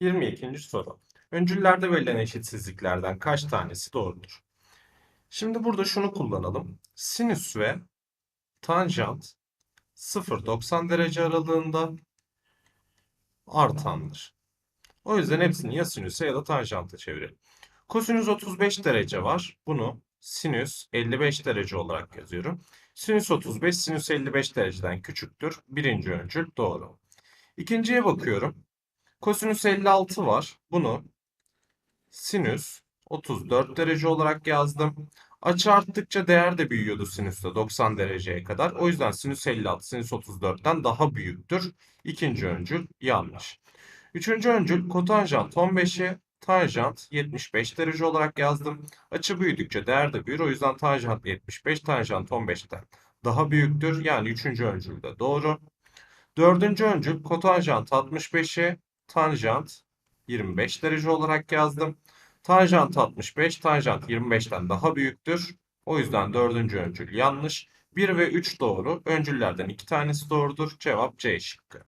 22. soru. Öncüllerde verilen eşitsizliklerden kaç tanesi doğrudur? Şimdi burada şunu kullanalım. Sinüs ve tanjant 0-90 derece aralığında artandır. O yüzden hepsini ya sinüse ya da tanjanta çevirelim. Kosinüs 35 derece var. Bunu sinüs 55 derece olarak yazıyorum. Sinüs 35, sinüs 55 dereceden küçüktür. Birinci öncül doğru. İkinciye bakıyorum. Kosinüs 56 var. Bunu sinüs 34 derece olarak yazdım. Açı arttıkça değer de büyüyordu sinüste 90 dereceye kadar. O yüzden sinüs 56 sinüs 34'ten daha büyüktür. İkinci öncül yanlış. Üçüncü öncül kotanjant 15'i tanjant 75 derece olarak yazdım. Açı büyüdükçe değer de büyür. O yüzden tanjant 75 tanjant 15'ten daha büyüktür. Yani üçüncü öncül de doğru. Dördüncü öncül kotanjant 65'i tanjant 25 derece olarak yazdım. Tanjant 65, tanjant 25'ten daha büyüktür. O yüzden dördüncü öncül yanlış. 1 ve 3 doğru. Öncüllerden iki tanesi doğrudur. Cevap C şıkkı.